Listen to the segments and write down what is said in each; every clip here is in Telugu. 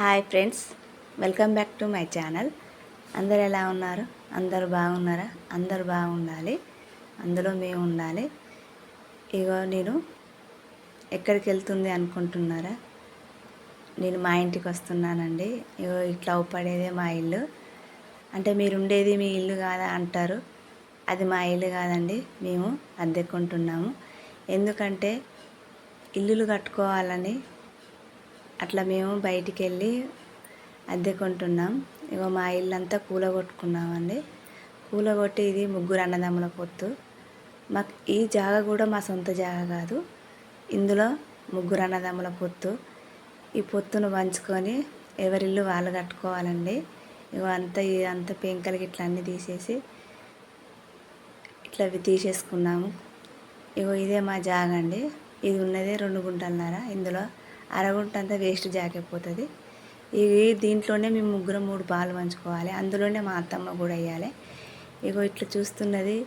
Hi friends welcome back to my channel. అందరు ఎలా ఉన్నారు? అందరు బాగున్నారా? అందరు బాగుండాలి. అందులో మేము ఉండాలి. ఇగో నేను ఎక్కడికి వెళ్తుంది అనుకుంటున్నారా? నేను మా ఇంటికి వస్తున్నానండి. ఇగో ఇట్లా పడేదే మా ఇల్లు. అంటే మీరు ఉండేది మీ ఇల్లు కాదా అంటారు. అది మా ఇల్లు కాదండి. మేము అద్దెకుంటున్నాము. ఎందుకంటే ఇల్లులు కట్టుకోవాలని అట్లా మేము బయటికి వెళ్ళి అద్దె కొంటున్నాం. ఇగో మా ఇల్లు అంతా కూలగొట్టుకున్నామండి. కూలగొట్టి ఇది ముగ్గురు అన్నదమ్ముల పొత్తు. మాకు ఈ జాగ కూడా మా సొంత జాగ కాదు. ఇందులో ముగ్గురు అన్నదమ్ముల పొత్తు. ఈ పొత్తును పంచుకొని ఎవరిల్లు వాళ్ళు కట్టుకోవాలండి. ఇగో అంతా అంత పెంకలకి ఇట్లా అన్నీ తీసేసి ఇట్లా అవి తీసేసుకున్నాము. ఇగో ఇదే మా జాగ అండి ఇది ఉన్నదే రెండు గుంటలన్నర ఇందులో అరగుంట అంతా వేస్ట్ జాకైపోతుంది ఇవి దీంట్లోనే మేము ముగ్గురు మూడు పాలు పంచుకోవాలి. అందులోనే మా అత్తమ్మ కూడా వేయాలి. ఇగో ఇట్లా చూస్తున్నది.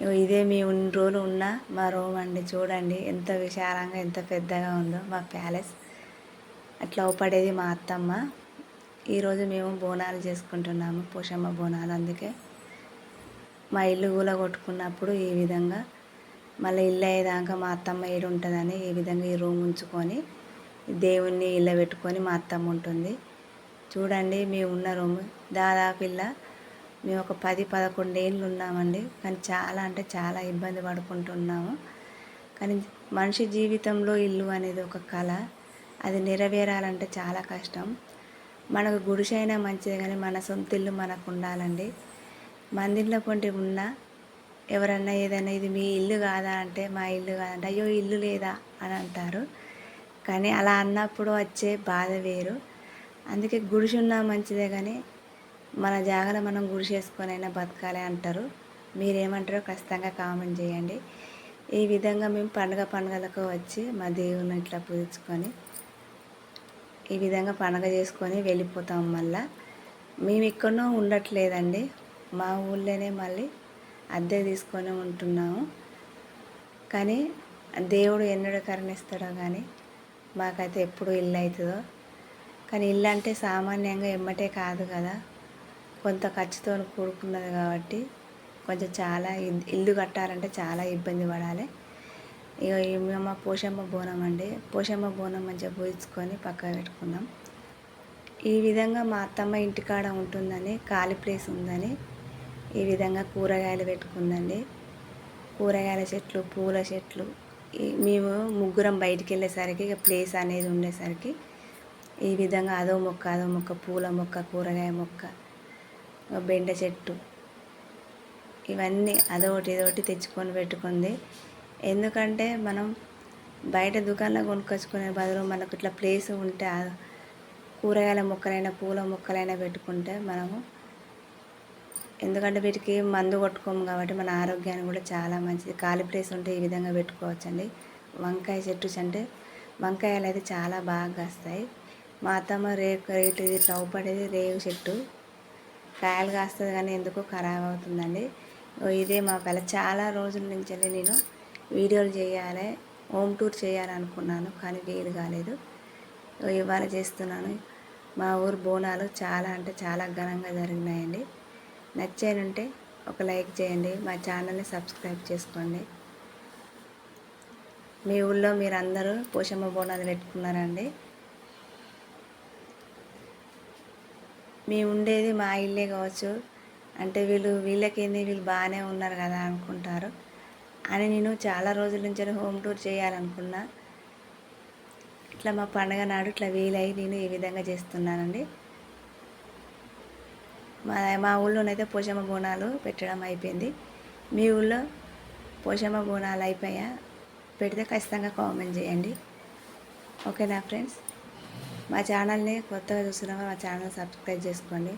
ఇగో ఇదే మీ ఉన్న రోజులు ఉన్న మా రూమ్ అండి చూడండి ఎంత విశాలంగా ఎంత పెద్దగా ఉందో మా ప్యాలెస్. అట్లా పడేది మా అత్తమ్మ. ఈరోజు మేము బోనాలు చేసుకుంటున్నాము పోషమ్మ బోనాలు అందుకే. మా ఇల్లు కూల కొట్టుకున్నప్పుడు ఈ విధంగా మళ్ళీ ఇల్లు అయ్యేదాకా మా అత్తమ్మ ఏడు ఉంటుందని ఈ విధంగా ఈ రూమ్ ఉంచుకొని దేవుణ్ణి ఇళ్ళ పెట్టుకొని మా అత్తమ్మ ఉంటుంది. చూడండి మేము ఉన్న రూమ్ దాదాపు ఇల్ల మేము ఒక పది పదకొండు ఏళ్ళు ఉన్నామండి. కానీ చాలా అంటే చాలా ఇబ్బంది పడుకుంటున్నాము. కానీ మనిషి జీవితంలో ఇల్లు అనేది ఒక కళ. అది నెరవేరాలంటే చాలా కష్టం. మనకు గుడిసైనా మంచిది కానీ మన సొంత ఇల్లు మనకు ఉండాలండి. మందిలో పొంటి ఉన్నా ఎవరన్నా ఏదైనా ఇది మీ ఇల్లు కాదా? అంటే మా ఇల్లు కాదంటే అయ్యో ఇల్లు లేదా? అని అంటారు. కానీ అలా అన్నప్పుడు వచ్చే బాధ వేరు. అందుకే గుడిసున్నా మంచిదే కానీ మన జాగలో మనం గుడిసేసుకొనైనా అయినా బతకాలి అంటారు. మీరేమంటారో ఖచ్చితంగా కామెంట్ చేయండి. ఈ విధంగా మేము పండుగ పండుగలకు వచ్చి మా దేవుని ఇట్లా పూజించుకొని ఈ విధంగా పండగ చేసుకొని వెళ్ళిపోతాం మళ్ళా. మేము ఎక్కడో ఉండట్లేదండి. మా ఊళ్ళోనే మళ్ళీ అద్దె తీసుకొని ఉంటున్నాము. కానీ దేవుడు ఎన్నడూ కరుణిస్తాడో కానీ మాకైతే ఎప్పుడు ఇల్లు అవుతుందో. కానీ ఇల్లు అంటే సామాన్యంగా ఎమ్మటే కాదు కదా. కొంత ఖర్చుతో కూడుకున్నది కాబట్టి కొంచెం చాలా ఇల్లు కట్టాలంటే చాలా ఇబ్బంది పడాలి. ఇక మేము పోషమ్మ బోనం అండి. పోషమ్మ బోనం మంచిగా పూజించుకొని పక్క పెట్టుకున్నాం ఈ విధంగా మా అత్తమ్మ ఇంటికాడ ఉంటుందని ఖాళీ ప్లేస్ ఉందని ఈ విధంగా కూరగాయలు పెట్టుకుందండి. కూరగాయల చెట్లు పూల చెట్లు మేము ముగ్గురం బయటికి వెళ్ళేసరికి ఇక ప్లేస్ అనేది ఉండేసరికి ఈ విధంగా అదో మొక్క అదో మొక్క పూల మొక్క కూరగాయ మొక్క బెండ చెట్టు ఇవన్నీ అదొకటి ఇదొకటి తెచ్చుకొని పెట్టుకుంది. ఎందుకంటే మనం బయట దుకాణంలో కొనుక్కొచ్చుకునే బదులు మనకు ఇట్లా ప్లేస్ ఉంటే కూరగాయల మొక్కలైనా పూల మొక్కలైనా పెట్టుకుంటే మనము ఎందుకంటే వీటికి మందు కొట్టుకోము కాబట్టి మన ఆరోగ్యానికి కూడా చాలా మంచిది. ఖాళీ ప్లేస్ ఉంటే ఈ విధంగా పెట్టుకోవచ్చండి. వంకాయ చెట్టు అంటే వంకాయలు అయితే చాలా బాగా కాస్తాయి. మా అత్తమ్మ రేకు రేటు ఇట్లా పడేది రేగు చెట్టు. కాయలు కాస్తుంది కానీ ఎందుకో ఖరాబ్ అవుతుందండి. ఇదే మా పిల్ల చాలా రోజుల నుంచి నేను వీడియోలు చేయాలి హోమ్ టూర్ చేయాలనుకున్నాను కానీ వీలు కాలేదు. ఇవాళ చేస్తున్నాను. మా ఊరు బోనాలు చాలా అంటే చాలా ఘనంగా జరిగినాయండి. నచ్చానంటే ఒక లైక్ చేయండి మా ఛానల్ని సబ్స్క్రైబ్ చేసుకోండి. మీ ఊళ్ళో మీరు అందరూ పోషమ్మ బోనాలు పెట్టుకున్నారండి. మేము ఉండేది మా ఇల్లే కావచ్చు. అంటే వీళ్ళు వీళ్ళకేంది వీళ్ళు బాగానే ఉన్నారు కదా అనుకుంటారు. అని నేను చాలా రోజుల నుంచి హోమ్ టూర్ చేయాలనుకున్నా. ఇట్లా మా పండగ నాడు ఇట్లా వీలై నేను ఈ విధంగా చేస్తున్నానండి. మా మా ఊళ్ళోనైతే పోషమ్మ బోనాలు పెట్టడం అయిపోయింది. మీ ఊళ్ళో పోషమ్మ బోనాలు అయిపోయా? పెడితే ఖచ్చితంగా కామెంట్ చేయండి. ఓకేనా ఫ్రెండ్స్? మా ఛానల్ని కొత్తగా చూస్తున్నామో మా ఛానల్ సబ్స్క్రైబ్ చేసుకోండి.